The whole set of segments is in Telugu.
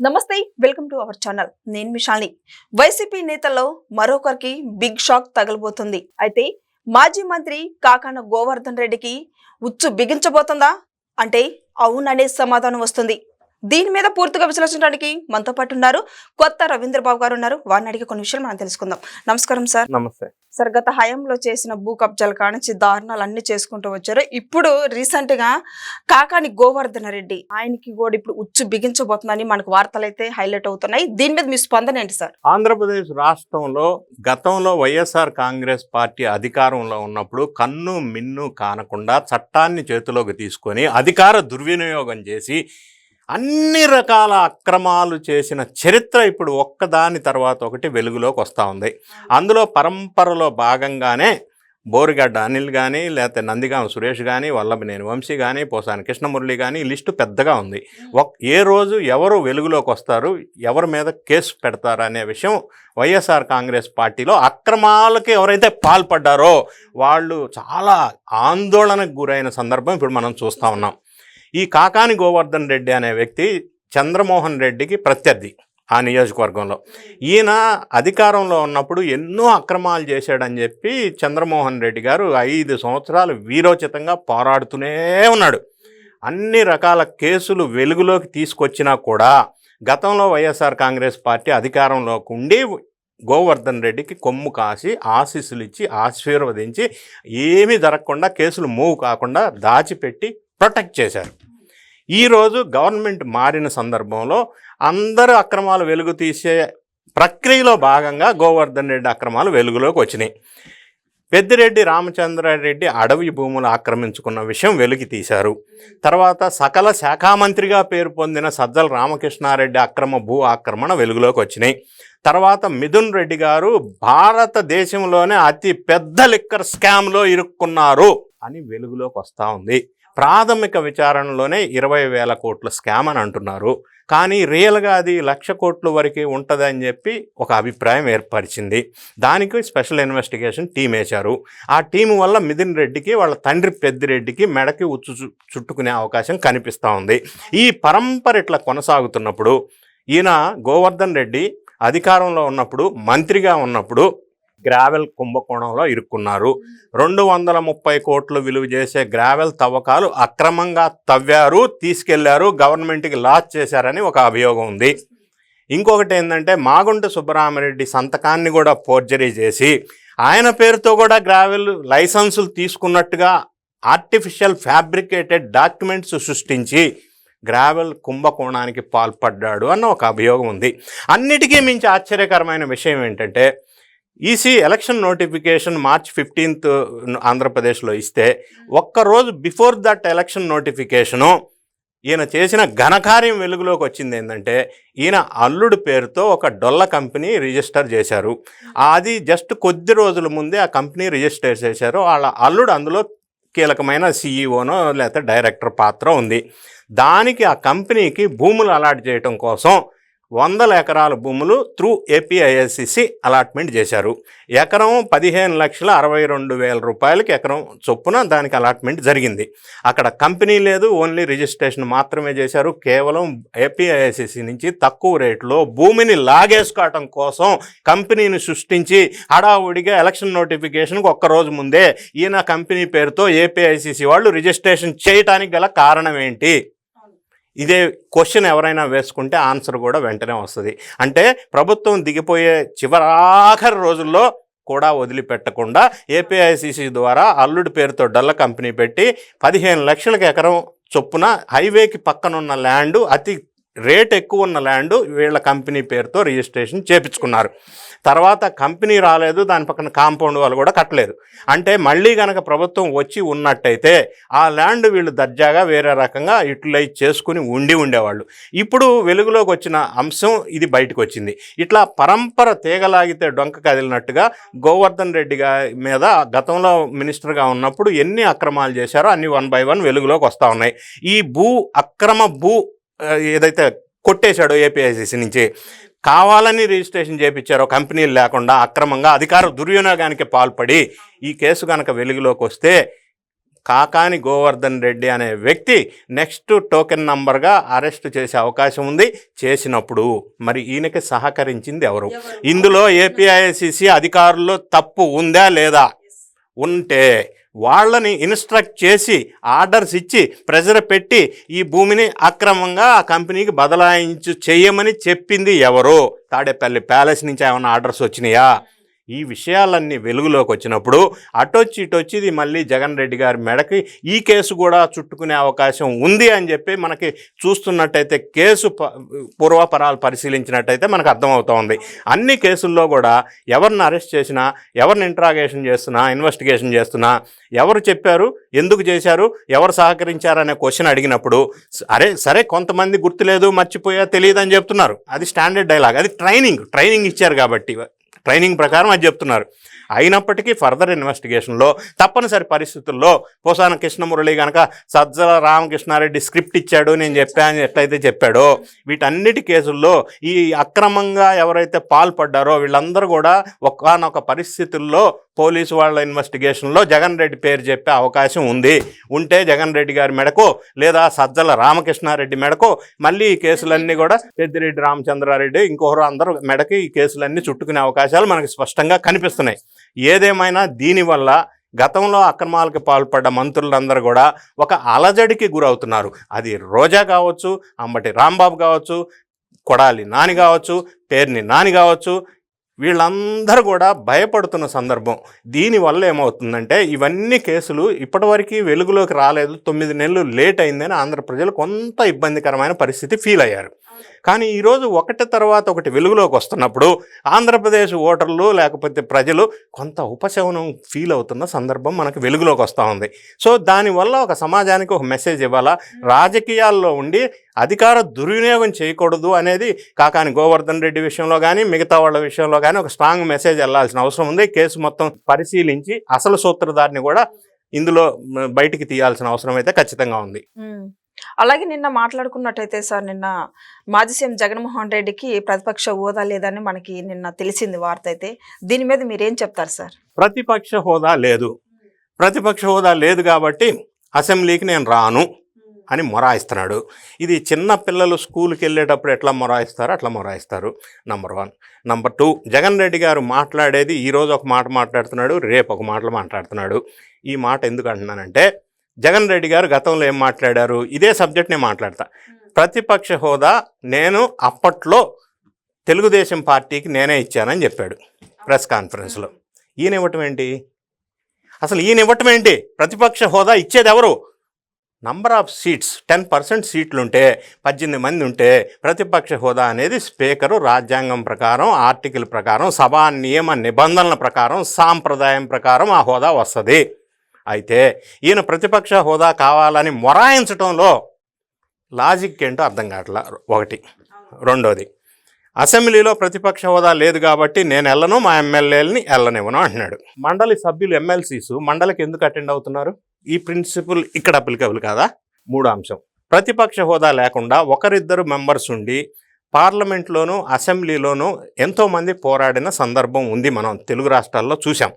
నమస్తే వెల్కమ్ టు అవర్ ఛానల్. నేను మిషాల్ని వైసీపీ నేతల్లో మరొకరికి బిగ్ షాక్ తగలబోతుంది. అయితే మాజీ మంత్రి కాకాన గోవర్ధన్ రెడ్డికి ఉచ్చు బిగించబోతుందా? అంటే అవుననే సమాధానం వస్తుంది. దీని మీద పూర్తిగా విశ్లేషించడానికి మనతో పాటు ఉన్నారు కొత్త రవీంద్రబాబు గారు ఉన్నారు. వారిని అడిగి కొన్ని విషయాలు మనం తెలుసుకుందాం. నమస్కారం సార్. నమస్తే. సార్ గత హయాంలో చేసిన భూ కబ్జాలు కానించి దారుణాలు అన్ని చేసుకుంటూ వచ్చారు. ఇప్పుడు రీసెంట్గా కాకాని గోవర్ధన రెడ్డి ఆయనకి కూడా ఇప్పుడు ఉచ్చు బిగించబోతుందని మనకు వార్తలు అయితే హైలైట్ అవుతున్నాయి. దీని మీద మీ స్పందన ఏంటి సార్? ఆంధ్రప్రదేశ్ రాష్ట్రంలో గతంలో వైఎస్ఆర్ కాంగ్రెస్ పార్టీ అధికారంలో ఉన్నప్పుడు కన్ను మిన్ను కానకుండా చట్టాన్ని చేతిలోకి తీసుకొని అధికార దుర్వినియోగం చేసి అన్ని రకాల అక్రమాలు చేసిన చరిత్ర ఇప్పుడు ఒక్కదాని తర్వాత ఒకటి వెలుగులోకి వస్తూ ఉంది. అందులో పరంపరలో భాగంగానే బోరిగడ్డ అనిల్ కానీ లేకపోతే నందిగాం సురేష్ కానీ వల్లభనేని వంశీ కానీ పోసాని కృష్ణమురళి కానీ లిస్టు పెద్దగా ఉంది. ఒక్ ఏ రోజు ఎవరు వెలుగులోకి వస్తారు ఎవరి మీద కేసు పెడతారు అనే విషయం వైఎస్ఆర్ కాంగ్రెస్ పార్టీలో అక్రమాలకి ఎవరైతే పాల్పడ్డారో వాళ్ళు చాలా ఆందోళనకు గురైన సందర్భం ఇప్పుడు మనం చూస్తూ ఉన్నాం. ఈ కాకాని గోవర్ధన్ రెడ్డి అనే వ్యక్తి చంద్రమోహన్ రెడ్డికి ప్రత్యర్థి ఆ నియోజకవర్గంలో. ఈయన అధికారంలో ఉన్నప్పుడు ఎన్నో అక్రమాలు చేశాడని చెప్పి చంద్రమోహన్ రెడ్డి గారు ఐదు సంవత్సరాలు వీరోచితంగా పోరాడుతూనే ఉన్నాడు. అన్ని రకాల కేసులు వెలుగులోకి తీసుకొచ్చినా కూడా గతంలో వైఎస్ఆర్ కాంగ్రెస్ పార్టీ అధికారంలోకి ఉండి గోవర్ధన్ రెడ్డికి కొమ్ము కాసి ఆశీస్సులు ఇచ్చి ఆశీర్వదించి ఏమీ జరగకుండా కేసులు మూవ్ కాకుండా దాచిపెట్టి ప్రొటెక్ట్ చేశారు. ఈరోజు గవర్నమెంట్ మారిన సందర్భంలో అందరు అక్రమాలు వెలుగు తీసే ప్రక్రియలో భాగంగా గోవర్ధన్ రెడ్డి అక్రమాలు వెలుగులోకి వచ్చినాయి. పెద్దిరెడ్డి రామచంద్రారెడ్డి అడవి భూములు ఆక్రమించుకున్న విషయం వెలికి తీశారు. తర్వాత సకల శాఖా మంత్రిగా పేరు పొందిన సజ్జల రామకృష్ణారెడ్డి అక్రమ భూ ఆక్రమణ వెలుగులోకి వచ్చినాయి. తర్వాత మిథున్ రెడ్డి గారు భారతదేశంలోనే అతి పెద్ద లిక్కర్ స్కామ్లో ఇరుక్కున్నారు అని వెలుగులోకి వస్తూ ఉంది. ప్రాథమిక విచారణలోనే ఇరవై వేల కోట్ల స్కామ్ అని అంటున్నారు. కానీ రియల్గా అది లక్ష కోట్ల వరకు ఉంటుంది అని చెప్పి ఒక అభిప్రాయం ఏర్పరిచింది. దానికి స్పెషల్ ఇన్వెస్టిగేషన్ టీం వేశారు. ఆ టీం వల్ల మిథున్ రెడ్డికి వాళ్ళ తండ్రి పెద్దిరెడ్డికి మెడకి ఉచ్చు చుట్టుకునే అవకాశం కనిపిస్తూ ఉంది. ఈ పరంపర ఇట్లా కొనసాగుతున్నప్పుడు ఈయన గోవర్ధన్ రెడ్డి అధికారంలో ఉన్నప్పుడు మంత్రిగా ఉన్నప్పుడు గ్రావెల్ కుంభకోణంలో ఇరుక్కున్నారు. రెండు వందల ముప్పై కోట్లు విలువ చేసే గ్రావెల్ తవ్వకాలు అక్రమంగా తవ్వారు తీసుకెళ్ళారు గవర్నమెంట్కి లాస్ చేశారని ఒక అభియోగం ఉంది. ఇంకొకటి ఏంటంటే మాగుంట సుబ్బరామరెడ్డి సంతకాన్ని కూడా ఫోర్జరీ చేసి ఆయన పేరుతో కూడా గ్రావెల్ లైసెన్సులు తీసుకున్నట్టుగా ఆర్టిఫిషియల్ ఫ్యాబ్రికేటెడ్ డాక్యుమెంట్స్ సృష్టించి గ్రావెల్ కుంభకోణానికి పాల్పడ్డాడు అన్న ఒక అభియోగం ఉంది. అన్నిటికీ మించి ఆశ్చర్యకరమైన విషయం ఏంటంటే EC election notification March fifteenth ఆంధ్రప్రదేశ్లో ఇస్తే ఒక్కరోజు బిఫోర్ దట్ ఎలక్షన్ నోటిఫికేషను ఈయన చేసిన ఘనకార్యం వెలుగులోకి వచ్చింది ఏంటంటే ఈయన అల్లుడు పేరుతో ఒక డొల్ల కంపెనీ రిజిస్టర్ చేశారు. అది జస్ట్ కొద్ది రోజుల ముందే ఆ కంపెనీ రిజిస్టర్ చేశారు. వాళ్ళ అల్లుడు అందులో కీలకమైన సీఈఓనో లేకపోతే డైరెక్టర్ పాత్ర ఉంది. దానికి ఆ కంపెనీకి భూములు అలాట్ చేయటం కోసం వందల ఎకరాల భూములు త్రూ ఏపీఐఎస్సిసి అలాట్మెంట్ చేశారు. ఎకరం పదిహేను లక్షల అరవై రెండు వేల రూపాయలకి ఎకరం చొప్పున దానికి అలాట్మెంట్ జరిగింది. అక్కడ కంపెనీ లేదు ఓన్లీ రిజిస్ట్రేషన్ మాత్రమే చేశారు. కేవలం ఏపీఐఎస్సిసి నుంచి తక్కువ రేట్లో భూమిని లాగేసుకోవటం కోసం కంపెనీని సృష్టించి హడావుడిగా ఎలక్షన్ నోటిఫికేషన్కి ఒక్క రోజు ముందే ఈయన కంపెనీ పేరుతో ఏపీఐసిసి వాళ్ళు రిజిస్ట్రేషన్ చేయటానికి గల కారణం ఏంటి? ఇదే క్వశ్చన్ ఎవరైనా వేసుకుంటే ఆన్సర్ కూడా వెంటనే వస్తుంది. అంటే ప్రభుత్వం దిగిపోయే చివరాఖరి రోజుల్లో కూడా వదిలిపెట్టకుండా ఏపీఐసిసి ద్వారా అల్లుడి పేరుతో డల్ల కంపెనీ పెట్టి పదిహేను లక్షలకు ఎకరం చొప్పున హైవేకి పక్కనున్న ల్యాండ్ అతి రేట్ ఎక్కువ ఉన్న ల్యాండ్ వీళ్ళ కంపెనీ పేరుతో రిజిస్ట్రేషన్ చేపించుకున్నారు. తర్వాత కంపెనీ రాలేదు దాని పక్కన కాంపౌండ్ వాళ్ళు కూడా కట్టలేదు. అంటే మళ్ళీ కనుక ప్రభుత్వం వచ్చి ఉన్నట్టయితే ఆ ల్యాండ్ వీళ్ళు దర్జాగా వేరే రకంగా యూటిలైజ్ చేసుకుని ఉండి ఉండేవాళ్ళు. ఇప్పుడు వెలుగులోకి వచ్చిన అంశం ఇది బయటకు వచ్చింది. ఇట్లా పరంపర తీగలాగితే డొంక కదిలినట్టుగా గోవర్ధన్ రెడ్డి మీద గతంలో మినిస్టర్గా ఉన్నప్పుడు ఎన్ని అక్రమాలు చేశారో అన్ని వన్ బై వన్ వెలుగులోకి వస్తూ ఉన్నాయి. ఈ భూ అక్రమ భూ ఏదైతే కొట్టేశాడో ఏపీఐసిసి నుంచి. కావాలని రిజిస్ట్రేషన్ చేయించారో కంపెనీలు లేకుండా అక్రమంగా అధికార దుర్వినియోగానికి పాల్పడి ఈ కేసు కనుక వెలుగులోకి వస్తే కాకాని గోవర్ధన్ రెడ్డి అనే వ్యక్తి నెక్స్ట్ టోకెన్ నంబర్గా అరెస్ట్ చేసే అవకాశం ఉంది. చేసినప్పుడు మరి ఈయనకి సహకరించింది ఎవరు? ఇందులో ఏపీఐసిసి అధికారుల్లో తప్పు ఉందా లేదా? ఉంటే వాళ్ళని ఇన్స్ట్రక్ట్ చేసి ఆర్డర్స్ ఇచ్చి ప్రెజర్ పెట్టి ఈ భూమిని అక్రమంగా ఆ కంపెనీకి బదలాయించు చేయమని చెప్పింది ఎవరు? తాడేపల్లి ప్యాలెస్ నుంచి ఏమైనా ఆర్డర్స్ వచ్చినాయా? ఈ విషయాలన్నీ వెలుగులోకి వచ్చినప్పుడు అటొచ్చి ఇటొచ్చి ఇది మళ్ళీ జగన్ రెడ్డి గారి మెడకి ఈ కేసు కూడా చుట్టుకునే అవకాశం ఉంది అని చెప్పి మనకి చూస్తున్నట్టయితే కేసు ప- పూర్వపరాలు పరిశీలించినట్టయితే మనకు అర్థమవుతోంది అన్ని కేసుల్లో కూడా ఎవరిని అరెస్ట్ చేసినా ఎవరిని ఇంట్రాగేషన్ చేస్తున్నా ఇన్వెస్టిగేషన్ చేస్తున్నా ఎవరు చెప్పారు ఎందుకు చేశారు ఎవరు సహకరించారు అనే క్వశ్చన్ అడిగినప్పుడు అరే సరే కొంతమంది గుర్తులేదు మర్చిపోయా తెలియదు అని చెప్తున్నారు. అది స్టాండర్డ్ డైలాగ్ అది ట్రైనింగ్ ట్రైనింగ్ ఇచ్చారు కాబట్టి. ట్రైనింగ్ ప్రకారం అది చెప్తున్నారు. అయినప్పటికీ ఫర్దర్ ఇన్వెస్టిగేషన్లో తప్పనిసరి పరిస్థితుల్లో పోసాన కృష్ణమురళి గనక సజ్జల రామకృష్ణారెడ్డి స్క్రిప్ట్ ఇచ్చాడు నేను చెప్పాను ఎట్లయితే చెప్పాడో వీటన్నిటి కేసుల్లో ఈ అక్రమంగా ఎవరైతే పాల్పడ్డారో వీళ్ళందరూ కూడా ఒకానొక పరిస్థితుల్లో పోలీసు వాళ్ళ ఇన్వెస్టిగేషన్లో జగన్ రెడ్డి పేరు చెప్పే అవకాశం ఉంది. ఉంటే జగన్ రెడ్డి గారి మెడకు లేదా సజ్జల రామకృష్ణారెడ్డి మెడకు మళ్ళీ ఈ కేసులన్నీ కూడా పెద్దిరెడ్డి రామచంద్రారెడ్డి ఇంకొకరు అందరూ మెడకి ఈ కేసులన్నీ చుట్టుకునే అవకాశాలు మనకి స్పష్టంగా కనిపిస్తున్నాయి. ఏదేమైనా దీనివల్ల గతంలో అక్రమాలకు పాల్పడ్డ మంత్రులందరూ కూడా ఒక అలజడికి గురవుతున్నారు. అది రోజా కావచ్చు అంబటి రాంబాబు కావచ్చు కొడాలి నాని కావచ్చు పేర్ని నాని కావచ్చు వీళ్ళందరూ కూడా భయపడుతున్న సందర్భం. దీనివల్ల ఏమవుతుందంటే ఇవన్నీ కేసులు ఇప్పటివరకు వెలుగులోకి రాలేదు. తొమ్మిది నెలలు లేట్ అయిందని ఆంధ్ర ప్రజలు కొంత ఇబ్బందికరమైన పరిస్థితి ఫీల్ అయ్యారు. కానీ ఈరోజు ఒకటి తర్వాత ఒకటి వెలుగులోకి వస్తున్నప్పుడు ఆంధ్రప్రదేశ్ ఓటర్లు లేకపోతే ప్రజలు కొంత ఉపశమనం ఫీల్ అవుతున్న సందర్భం మనకు వెలుగులోకి వస్తూ ఉంది. సో దానివల్ల ఒక సమాజానికి ఒక మెసేజ్ ఇవ్వాలా? రాజకీయాల్లో ఉండి అధికార దుర్వినియోగం చేయకూడదు అనేది కాకాని గోవర్ధన్ రెడ్డి విషయంలో కానీ మిగతా వాళ్ళ విషయంలో కానీ ఒక స్ట్రాంగ్ మెసేజ్ వెళ్ళాల్సిన అవసరం ఉంది. కేసు మొత్తం పరిశీలించి అసలు సూత్రధారిని కూడా ఇందులో బయటికి తీయాల్సిన అవసరం అయితే ఖచ్చితంగా ఉంది. అలాగే నిన్న మాట్లాడుకున్నట్టయితే సార్ నిన్న మాజీ సీఎం జగన్మోహన్ రెడ్డికి ప్రతిపక్ష హోదా లేదని మనకి నిన్న తెలిసింది వార్త అయితే. దీని మీద మీరేం చెప్తారు సార్? ప్రతిపక్ష హోదా లేదు. ప్రతిపక్ష హోదా లేదు కాబట్టి అసెంబ్లీకి నేను రాను. అని మొరాయిస్తున్నాడు. ఇది చిన్న పిల్లలు స్కూల్కి వెళ్ళేటప్పుడు ఎట్లా మొరాయిస్తారో అట్లా మొరాయిస్తారు. Number one number two Jagan Reddy గారు మాట్లాడేది ఈరోజు ఒక మాట మాట్లాడుతున్నాడు రేపు ఒక మాటలు మాట్లాడుతున్నాడు. ఈ మాట ఎందుకు అంటున్నానంటే జగన్ రెడ్డి గారు గతంలో ఏం మాట్లాడారు? ఇదే సబ్జెక్ట్ నేను మాట్లాడతా. ప్రతిపక్ష హోదా నేను అప్పట్లో తెలుగుదేశం పార్టీకి నేనే ఇచ్చానని చెప్పాడు ప్రెస్ కాన్ఫరెన్స్లో. ఈయన ఇవ్వటం ఏంటి? అసలు ఈయన ఇవ్వటం ఏంటి? ప్రతిపక్ష హోదా ఇచ్చేది ఎవరు? Number of seats ten percent సీట్లు ఉంటే పద్దెనిమిది మంది ఉంటే ప్రతిపక్ష హోదా అనేది స్పీకరు రాజ్యాంగం ప్రకారం ఆర్టికల్ ప్రకారం సభా నియమ నిబంధనల ప్రకారం సాంప్రదాయం ప్రకారం ఆ హోదా వస్తుంది. అయితే ఈయన ప్రతిపక్ష హోదా కావాలని మొరాయించడంలో లాజిక్ ఏంటో అర్థం కావట్లా? ఒకటి. రెండోది. అసెంబ్లీలో ప్రతిపక్ష హోదా లేదు కాబట్టి నేను వెళ్ళను మా ఎమ్మెల్యేలని వెళ్ళనివ్వను అంటున్నాడు. మండలి సభ్యులు ఎమ్మెల్సీస్ మండలికి ఎందుకు అటెండ్ అవుతున్నారు? ఈ ప్రిన్సిపల్ ఇక్కడ అప్లికబుల్ కాదా? మూడో అంశం. ప్రతిపక్ష హోదా లేకుండా ఒకరిద్దరు మెంబర్స్ ఉండి పార్లమెంట్లోనూ అసెంబ్లీలోనూ ఎంతోమంది పోరాడిన సందర్భం ఉంది మనం తెలుగు రాష్ట్రాల్లో చూసాం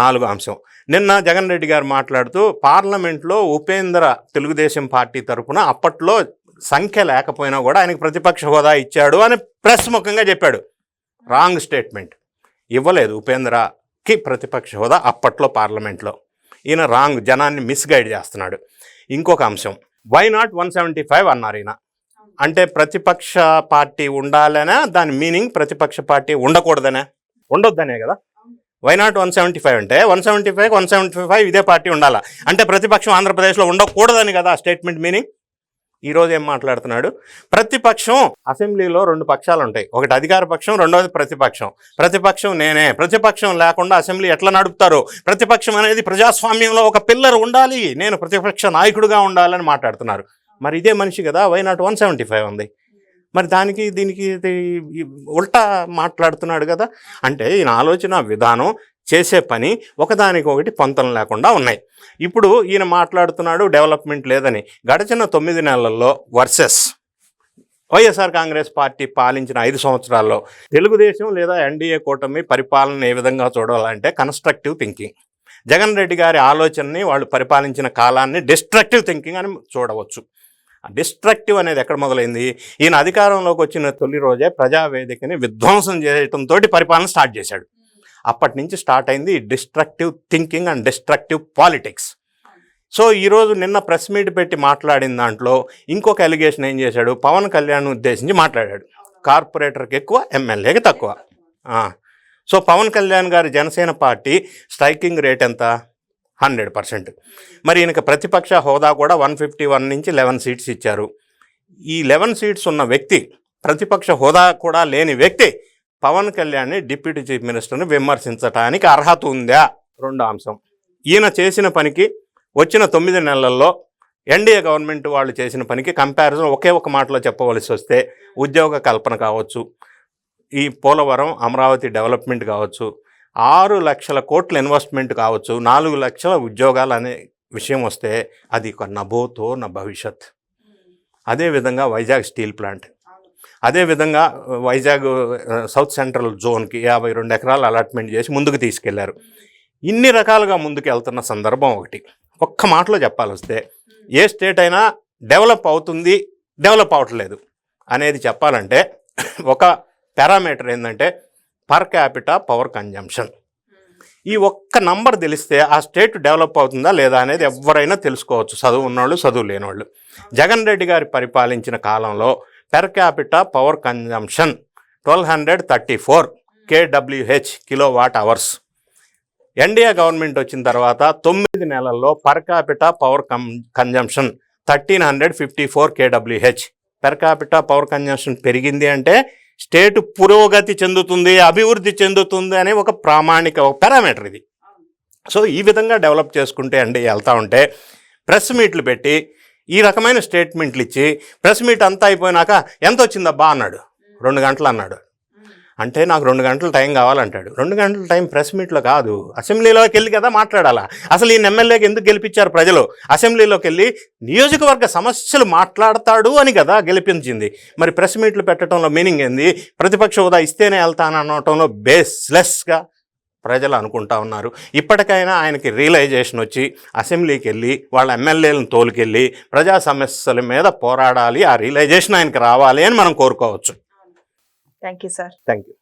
నాలుగో అంశం. నిన్న జగన్ రెడ్డి గారు మాట్లాడుతూ పార్లమెంట్లో ఉపేంద్ర తెలుగుదేశం పార్టీ తరపున అప్పట్లో సంఖ్య లేకపోయినా కూడా ఆయనకు ప్రతిపక్ష హోదా ఇచ్చాడు అని ప్రెస్ ముఖంగా చెప్పాడు. రాంగ్ స్టేట్మెంట్ ఇవ్వలేదు ఉపేంద్రకి ప్రతిపక్ష హోదా అప్పట్లో పార్లమెంట్లో. ఈయన రాంగ్ జనాన్ని మిస్గైడ్ చేస్తున్నాడు. ఇంకొక అంశం why not one seventy five అన్నారు ఈయన. అంటే ప్రతిపక్ష పార్టీ ఉండాలనే దాని మీనింగ్ ప్రతిపక్ష పార్టీ ఉండకూడదనే. ఉండొద్దనే కదా? Why not one seventy five అంటే one seventy five one seventy five ఇదే పార్టీ ఉండాలా? అంటే ప్రతిపక్షం ఆంధ్రప్రదేశ్లో ఉండకూడదని కదా స్టేట్మెంట్ మీనింగ్ ఈరోజు ఏం మాట్లాడుతున్నాడు? ప్రతిపక్షం అసెంబ్లీలో రెండు పక్షాలు ఉంటాయి. ఒకటి అధికార పక్షం రెండవది ప్రతిపక్షం. ప్రతిపక్షం నేనే. ప్రతిపక్షం లేకుండా అసెంబ్లీ ఎట్లా నడుపుతారు? ప్రతిపక్షం అనేది ప్రజాస్వామ్యంలో ఒక పిల్లర్ ఉండాలి. నేను ప్రతిపక్ష నాయకుడిగా ఉండాలని మాట్లాడుతున్నారు. మరి ఇదే మనిషి కదా? Why not one seventy five ఉంది? మరి దానికి దీనికి ఉల్టా మాట్లాడుతున్నాడు కదా? అంటే ఈయన ఆలోచన విధానం చేసే పని ఒకదానికొకటి పొంతన లేకుండా ఉన్నాయి. ఇప్పుడు ఈయన మాట్లాడుతున్నాడు డెవలప్మెంట్ లేదని. గడిచిన తొమ్మిది నెలల్లో వర్సెస్ వైఎస్ఆర్ కాంగ్రెస్ పార్టీ పాలించిన ఐదు సంవత్సరాల్లో తెలుగుదేశం లేదా ఎన్డీఏ కూటమి పరిపాలన ఏ విధంగా చూడాలంటే కన్స్ట్రక్టివ్ థింకింగ్. జగన్ రెడ్డి గారి ఆలోచనని వాళ్ళు పరిపాలించిన కాలాన్ని డిస్ట్రక్టివ్ థింకింగ్ అని చూడవచ్చు. డిస్ట్రక్టివ్ అనేది ఎక్కడ మొదలైంది? ఈయన అధికారంలోకి వచ్చిన తొలి రోజే ప్రజావేదికని విధ్వంసం చేయడంతో పరిపాలన స్టార్ట్ చేశాడు. అప్పటి నుంచి స్టార్ట్ అయింది destructive thinking and destructive politics. So ఈరోజు నిన్న ప్రెస్ మీట్ పెట్టి మాట్లాడిన దాంట్లో ఇంకొక ఎలిగేషన్ ఏం చేశాడు? పవన్ కళ్యాణ్ ఉద్దేశించి మాట్లాడాడు. కార్పొరేటర్కి ఎక్కువ ఎమ్మెల్యేకి తక్కువ. సో పవన్ కళ్యాణ్ గారి జనసేన పార్టీ స్ట్రైకింగ్ రేట్ ఎంత? Hundred percent. మరి ఈయనకి ప్రతిపక్ష హోదా కూడా వన్ ఫిఫ్టీ వన్ నుంచి లెవెన్ సీట్స్ ఇచ్చారు. ఈ లెవెన్ సీట్స్ ఉన్న వ్యక్తి ప్రతిపక్ష హోదా కూడా లేని వ్యక్తి పవన్ కళ్యాణ్ని డిప్యూటీ చీఫ్ మినిస్టర్ని విమర్శించటానికి అర్హత ఉందా? రెండో అంశం. ఈయన చేసిన పనికి వచ్చిన తొమ్మిది నెలల్లో ఎన్డీఏ గవర్నమెంట్ వాళ్ళు చేసిన పనికి కంపారిజన్ ఒకే ఒక మాటలో చెప్పవలసి వస్తే ఉద్యోగ కల్పన కావచ్చు ఈ పోలవరం అమరావతి డెవలప్మెంట్ కావచ్చు ఆరు లక్షల కోట్ల ఇన్వెస్ట్మెంట్ కావచ్చు నాలుగు లక్షల ఉద్యోగాలు అనే విషయం వస్తే అది ఒక నభోతో నా భవిష్యత్. అదేవిధంగా వైజాగ్ స్టీల్ ప్లాంట్. అదేవిధంగా వైజాగ్ సౌత్ సెంట్రల్ జోన్కి యాభై రెండు ఎకరాలు అలాట్మెంట్ చేసి ముందుకు తీసుకెళ్ళారు. ఇన్ని రకాలుగా ముందుకు వెళ్తున్న సందర్భం ఒకటి. ఒక్క మాటలో చెప్పాలొస్తే ఏ స్టేట్ అయినా డెవలప్ అవుతుంది డెవలప్ అవ్వట్లేదు అనేది చెప్పాలంటే ఒక పారామీటర్ ఏంటంటే పర్ క్యాపిటా పవర్ కన్జంప్షన్. ఈ ఒక్క నంబర్ తెలిస్తే ఆ స్టేట్ డెవలప్ అవుతుందా లేదా అనేది ఎవరైనా తెలుసుకోవచ్చు. చదువు ఉన్నవాళ్ళు చదువు లేనివాళ్ళు జగన్ రెడ్డి గారి పరిపాలించిన కాలంలో per capita power consumption twelve hundred thirty four KWH kilo watt hours NDA government వచ్చిన తర్వాత తొమ్మిది నెలల్లో per capita power cum consumption thirteen hundred fifty four KWH per capita power consumption పెరిగింది అంటే స్టేట్ పురోగతి చెందుతుంది అభివృద్ధి చెందుతుంది అనే ఒక ప్రామాణిక ఒక పారామీటర్ ఇది. సో ఈ విధంగా డెవలప్ చేసుకుంటే అండి వెళ్తా ఉంటే ప్రెస్ మీట్లు పెట్టి ఈ రకమైన స్టేట్మెంట్లు ఇచ్చి ప్రెస్ మీట్ అంతా అయిపోయినాక ఎంత వచ్చిందబ్బా అన్నాడు. రెండు గంటలు అన్నాడు. అంటే నాకు రెండు గంటల టైం కావాలంటాడు. రెండు గంటల టైం ప్రెస్ మీట్లో కాదు. అసెంబ్లీలోకి వెళ్ళి కదా మాట్లాడాలా? అసలు ఈయన ఎమ్మెల్యేకి ఎందుకు గెలిపించారు ప్రజలు? అసెంబ్లీలోకి వెళ్ళి నియోజకవర్గ సమస్యలు మాట్లాడతాడు అని కదా గెలిపించింది. మరి ప్రెస్ మీట్లు పెట్టడంలో మీనింగ్ ఏంది? ప్రతిపక్ష హోదా ఇస్తేనే వెళ్తానటంలో బేస్లెస్గా ప్రజలు అనుకుంటా ఉన్నారు. ఇప్పటికైనా ఆయనకి రియలైజేషన్ వచ్చి అసెంబ్లీకి వెళ్ళి వాళ్ళ ఎమ్మెల్యేలను తోలుకెళ్ళి ప్రజా సమస్యల మీద పోరాడాలి. ఆ రియలైజేషన్ ఆయనకి రావాలి అని మనం కోరుకోవచ్చు. Thank you sir thank you